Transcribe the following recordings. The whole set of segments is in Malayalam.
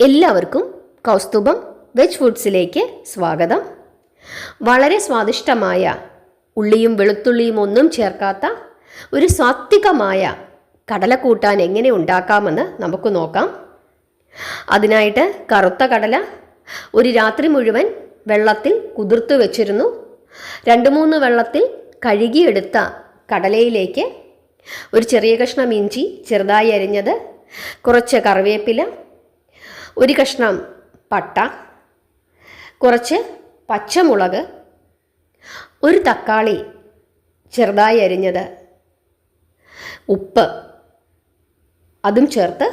എല്ലാവർക്കും കൗസ്തുഭം വെജ് ഫുഡ്സിലേക്ക് സ്വാഗതം. വളരെ സ്വാദിഷ്ടമായ ഉള്ളിയും വെളുത്തുള്ളിയും ഒന്നും ചേർക്കാത്ത ഒരു സാത്വികമായ കടലക്കൂട്ടാൻ എങ്ങനെ ഉണ്ടാക്കാമെന്ന് നമുക്ക് നോക്കാം. അതിനായിട്ട് കറുത്ത കടല ഒരു രാത്രി മുഴുവൻ വെള്ളത്തിൽ കുതിർത്ത് വെച്ചിരുന്നു. രണ്ട് മൂന്ന് വെള്ളത്തിൽ കഴുകിയെടുത്ത കടലയിലേക്ക് ഒരു ചെറിയ കഷ്ണം ഇഞ്ചി ചെറുതായി അരിഞ്ഞത് കുറച്ച് കറിവേപ്പില ഒരു കഷ്ണം പട്ട കുറച്ച് പച്ചമുളക് ഒരു തക്കാളി ചെറുതായി അരിഞ്ഞത് ഉപ്പ്. അതും ചേർത്ത്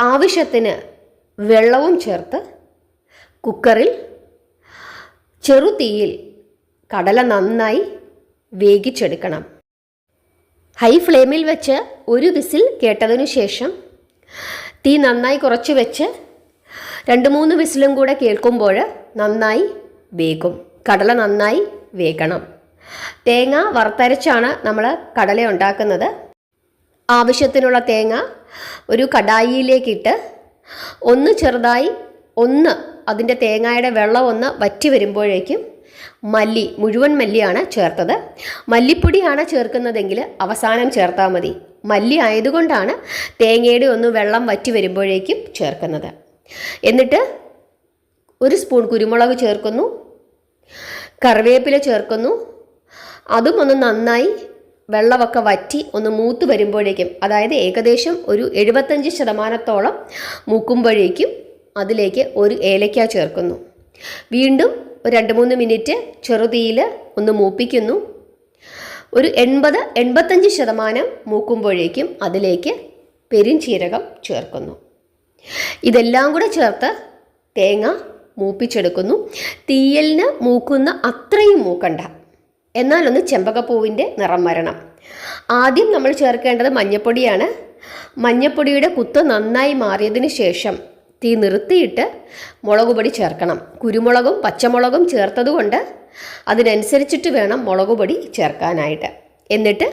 ആവശ്യത്തിന് വെള്ളവും ചേർത്ത് കുക്കറിൽ ചെറുതീയിൽ കടല നന്നായി വേവിച്ചെടുക്കണം. ഹൈ ഫ്ലെയിമിൽ വെച്ച് ഒരു വിസിൽ കേട്ടതിനു ശേഷം തീ നന്നായി കുറച്ച് വെച്ച് രണ്ട് മൂന്ന് വിസിലും കൂടെ കേൾക്കുമ്പോൾ നന്നായി വേകും. കടല നന്നായി വേകണം. തേങ്ങ വറുത്തരച്ചാണ് നമ്മൾ കടല ഉണ്ടാക്കുന്നത്. ആവശ്യത്തിനുള്ള തേങ്ങ ഒരു കടായിയിലേക്കിട്ട് ഒന്ന് ചെറുതായി ഒന്ന് അതിന്റെ തേങ്ങയുടെ വെള്ളം ഒന്ന് വറ്റി വരുമ്പോഴേക്കും മല്ലി മുഴുവൻ മല്ലിയാണ് ചേർത്തത്. മല്ലിപ്പൊടിയാണ് ചേർക്കുന്നതെങ്കിൽ അവസാനം ചേർത്താൽ മതി. മല്ലി ആയതുകൊണ്ടാണ് തേങ്ങയുടെ ഒന്ന് വെള്ളം വറ്റി വരുമ്പോഴേക്കും ചേർക്കുന്നത്. എന്നിട്ട് ഒരു സ്പൂൺ കുരുമുളക് ചേർക്കുന്നു. കറിവേപ്പില ചേർക്കുന്നു. അതും ഒന്ന് നന്നായി വെള്ളമൊക്കെ വറ്റി ഒന്ന് മൂത്ത് വരുമ്പോഴേക്കും അതായത് ഏകദേശം ഒരു എഴുപത്തഞ്ച് ശതമാനത്തോളം മൂക്കുമ്പോഴേക്കും അതിലേക്ക് ഒരു ഏലക്ക ചേർക്കുന്നു. വീണ്ടും ഒരു രണ്ട് മൂന്ന് മിനിറ്റ് ചെറുതീയിൽ ഒന്ന് മൂപ്പിക്കുന്നു. ഒരു എൺപത് എൺപത്തഞ്ച് ശതമാനം മൂക്കുമ്പോഴേക്കും അതിലേക്ക് പെരിഞ്ചീരകം ചേർക്കുന്നു. ഇതെല്ലാം കൂടെ ചേർത്ത് തേങ്ങ മൂപ്പിച്ചെടുക്കുന്നു. തീയലിന് മൂക്കുന്ന അത്രയും മൂക്കണ്ട. എന്നാലൊന്ന് ചെമ്പകപ്പൂവിന്റെ നിറം വരണം. ആദ്യം നമ്മൾ ചേർക്കേണ്ടത് മഞ്ഞപ്പൊടിയാണ്. മഞ്ഞപ്പൊടിയുടെ കുത്ത് നന്നായി മാറിയതിന് ശേഷം തീ നിർത്തിയിട്ട് മുളക് പൊടി ചേർക്കണം. കുരുമുളകും പച്ചമുളകും ചേർത്തതുകൊണ്ട് അതിനനുസരിച്ചിട്ട് വേണം മുളക് പൊടി ചേർക്കാനായിട്ട്. എന്നിട്ട്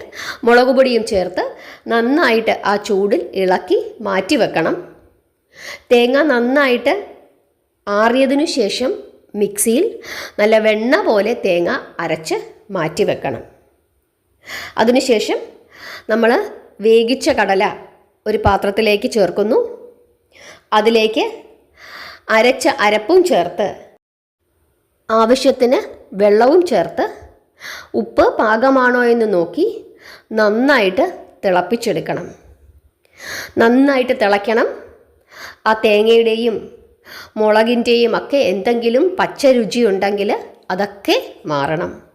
മുളക് പൊടിയും ചേർത്ത് നന്നായിട്ട് ആ ചൂടിൽ ഇളക്കി മാറ്റി വെക്കണം. തേങ്ങ നന്നായിട്ട് ആറിയതിനു ശേഷം മിക്സിയിൽ നല്ല വെണ്ണ പോലെ തേങ്ങ അരച്ച് മാറ്റി വെക്കണം. അതിനുശേഷം നമ്മൾ വേവിച്ച കടല ഒരു പാത്രത്തിലേക്ക് ചേർക്കുന്നു. അതിലേക്ക് അരച്ച അരപ്പും ചേർത്ത് ആവശ്യത്തിന് വെള്ളവും ചേർത്ത് ഉപ്പ് പാകമാണോ എന്ന് നോക്കി നന്നായിട്ട് തിളപ്പിച്ചെടുക്കണം. നന്നായിട്ട് തിളയ്ക്കണം. ആ തേങ്ങയുടെയും മുളകിന്റെയും ഒക്കെ എന്തെങ്കിലും പച്ച രുചി ഉണ്ടെങ്കിൽ അതൊക്കെ മാറണം.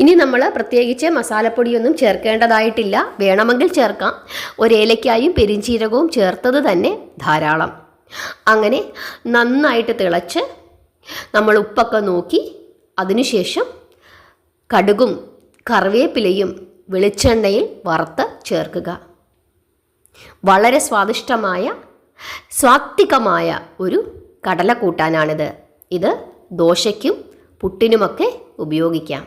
ഇനി നമ്മൾ പ്രത്യേകിച്ച് മസാലപ്പൊടിയൊന്നും ചേർക്കേണ്ടതായിട്ടില്ല. വേണമെങ്കിൽ ചേർക്കാം. ഒരേലയ്ക്കായും പെരിഞ്ചീരകവും ചേർത്തത് തന്നെ ധാരാളം. അങ്ങനെ നന്നായിട്ട് തിളച്ച് നമ്മൾ ഉപ്പൊക്കെ നോക്കി അതിനുശേഷം കടുകും കറിവേപ്പിലയും വെളിച്ചെണ്ണയിൽ വറുത്ത് ചേർക്കുക. വളരെ സ്വാദിഷ്ടമായ സ്വാത്വികമായ ഒരു കടല കൂട്ടാനാണിത്. ഇത് ദോശയ്ക്കും പുട്ടിനുമൊക്കെ ഉപയോഗിക്കാം.